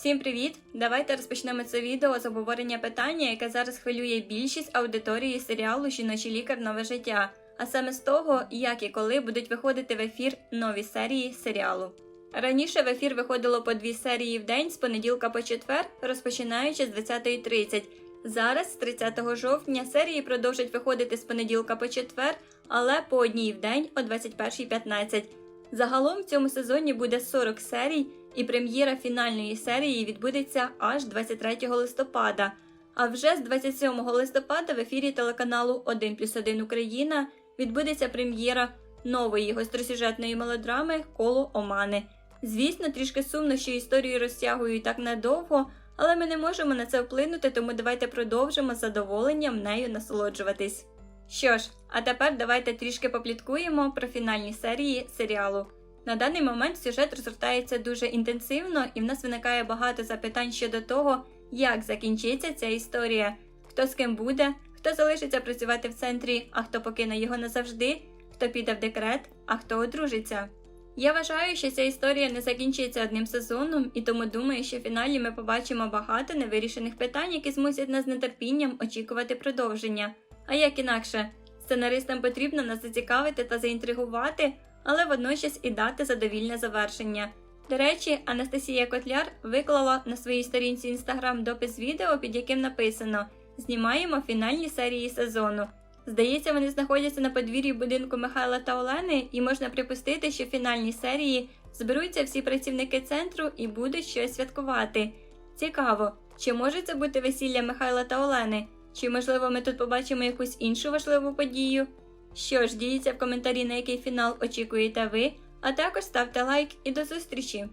Всім привіт! Давайте розпочнемо це відео з обговорення питання, яке зараз хвилює більшість аудиторії серіалу Жіночий лікар нове життя, а саме з того, як і коли будуть виходити в ефір нові серії серіалу. Раніше в ефір виходило по дві серії в день з понеділка по четвер, розпочинаючи з 20.30. Зараз, з 30 жовтня, серії продовжать виходити з понеділка по четвер, але по одній в день о 21.15. Загалом в цьому сезоні буде 40 серій, і прем'єра фінальної серії відбудеться аж 23 листопада. А вже з 27 листопада в ефірі телеканалу 1 плюс 1 Україна відбудеться прем'єра нової гостросюжетної мелодрами Коло Омани. Звісно, трішки сумно, що історію розтягують так надовго, але ми не можемо на це вплинути, тому давайте продовжимо з задоволенням нею насолоджуватись. Що ж, а тепер давайте трішки попліткуємо про фінальні серії серіалу. На даний момент сюжет розгортається дуже інтенсивно, і в нас виникає багато запитань щодо того, як закінчиться ця історія, хто з ким буде, хто залишиться працювати в центрі, а хто покине його назавжди, хто піде в декрет, а хто одружиться. Я вважаю, що ця історія не закінчиться одним сезоном, і тому думаю, що в фіналі ми побачимо багато невирішених питань, які змусять нас з нетерпінням очікувати продовження. А як інакше, сценаристам потрібно нас зацікавити та заінтригувати, але водночас і дати задовільне завершення. До речі, Анастасія Котляр виклала на своїй сторінці інстаграм допис відео, під яким написано Знімаємо фінальні серії сезону. Здається, вони знаходяться на подвір'ї будинку Михайла та Олени, і можна припустити, що в фінальній серії зберуться всі працівники центру і будуть щось святкувати. Цікаво, чи може це бути весілля Михайла та Олени? Чи можливо ми тут побачимо якусь іншу важливу подію? Що ж, діліться в коментарі, на який фінал очікуєте ви, а також ставте лайк і до зустрічі!